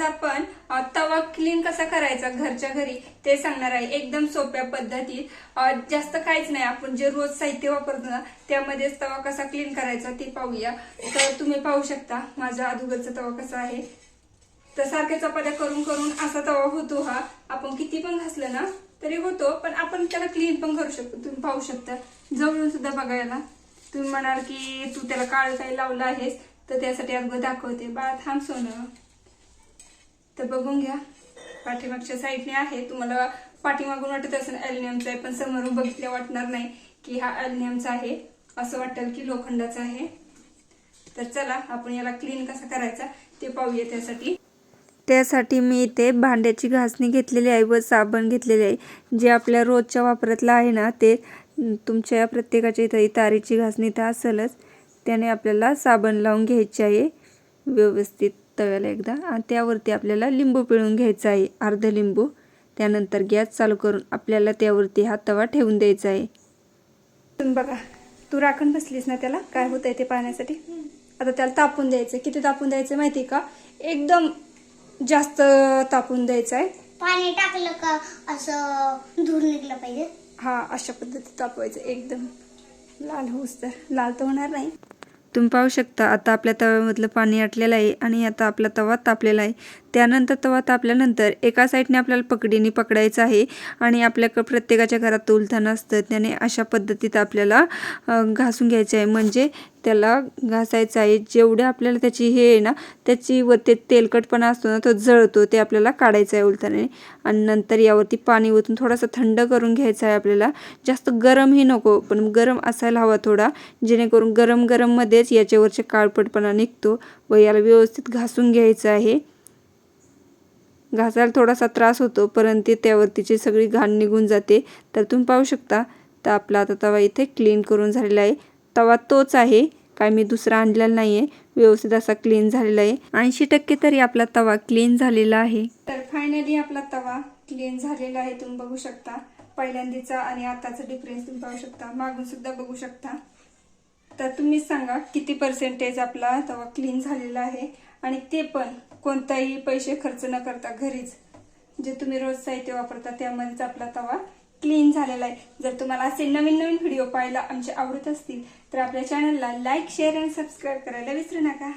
आज आपण तवा क्लीन कसा करायचा घरच्या घरी ते सांगणार आहे. एकदम सोप्या पद्धतीत. जास्त काहीच नाही. आपण जे रोज साहित्य वापरतो ना त्यामध्येच तवा कसा क्लीन करायचा ते पाहूया. तर तुम्ही पाहू शकता माझा अगोदरचा तवा कसा आहे. तर सारख्या चपात्या करून करून असा तवा होतो हा. आपण किती पण घासलं ना तरी होतो. पण आपण त्याला क्लीन पण करू शकतो. तुम्ही पाहू शकता. जवळून सुद्धा बघायला तुम्ही म्हणाल की तू त्याला काळ काही लावलं आहेस तर त्यासाठी अगोदर दाखवते. बाळा थांब सोनं. तर बघून घ्या. पाठीमागच्या साईडने आहे. तुम्हाला पाठीमागून वाटत असेल अल्युमिनियमचा आहे पण समोरून बघितल्या वाटणार नाही की हा अल्युमिनियमचा आहे. असं वाटेल की लोखंडाचा आहे. तर चला आपण याला क्लीन कसा करायचा ते पाहूया त्यासाठी. त्यासाठी मी इथे भांड्याची घासणी घेतलेली आहे व साबण घेतलेले आहे. जे आपल्या रोजच्या वापरातलं आहे ना ते तुमच्या प्रत्येकाच्या इथं तारीची घासणी तर असेलच. त्याने आपल्याला साबण लावून घ्यायची आहे व्यवस्थित. तव्याला एकदा आणि त्यावरती आपल्याला लिंबू पिळून घ्यायचा आहे अर्ध लिंबू. त्यानंतर गॅस चालू करून आपल्याला त्यावरती हा तवा ठेवून द्यायचा आहे. तुम्ही बघा तू राखण बसलीस ना त्याला? काय होत आहे ते पाहण्यासाठी? आता त्याला तापून द्यायचं किती तापून द्यायचं माहिती का? एकदम जास्त तापून द्यायचं आहे. पाणी टाकलं का असं धूर निघलं पाहिजे? हा अशा पद्धतीत तापवायचं. एकदम लाल होऊस तर. लाल तर होणार नाही. तुम्ही पाहू शकता आता आपल्या तव्यामधलं पाणी आटलेलं आहे आणि आता आपला तवा तापलेला आहे. त्यानंतर तवा तापल्यानंतर एका साईडने आपल्याला पकडीने पकडायचं आहे आणि आपल्याकडं प्रत्येकाच्या घरात उलथान असतं. त्याने अशा पद्धतीत आपल्याला घासून घ्यायचं आहे. म्हणजे त्याला घासायचं आहे. जेवढे आपल्याला त्याची हे आहे ना त्याची व ते तेलकटपणा असतो ना तो जळतो ते आपल्याला काढायचं आहे उलथाने. आणि नंतर यावरती पाणी ओतून थोडासा थंड करून घ्यायचं आहे आपल्याला. जास्त गरमही नको पण गरम असायला हवा थोडा जेणेकरून गरम गरममध्येच याच्यावरचे काळपटपणा निघतो व याला व्यवस्थित घासून घ्यायचं आहे. घासायला थोडासा त्रास होतो परंतु त्यावरतीची सगळी घाण निघून जाते तर तुम्ही पाहू शकता. तर आपला आता तवा इथे क्लीन करून झालेला आहे. तवा तोच आहे. काय मी दुसरा आणलेला नाही आहे व्यवस्थित असा क्लीन झालेला आहे. ऐंशी टक्के तरी आपला तवा क्लीन झालेला आहे. तर फायनली आपला तवा क्लीन झालेला आहे. तुम्ही बघू शकता. पहिल्यांदीचा आणि आताचा डिफरन्स तुम्ही पाहू शकता. मागून सुद्धा बघू शकता. तर तुम्हीच सांगा किती पर्सेंटेज आपला तवा क्लीन झालेला आहे. आणि ते पण कोणताही पैसे खर्च न करता घरीच. जे तुम्ही रोज साहित्य वापरता त्यामध्येच आपला तवा क्लीन झालेला आहे. जर तुम्हाला असे नवीन नवीन व्हिडिओ पाहायला आमचे आवडत असतील तर आपल्या चॅनलला लाईक शेअर आणि सबस्क्राईब करायला विसरू नका.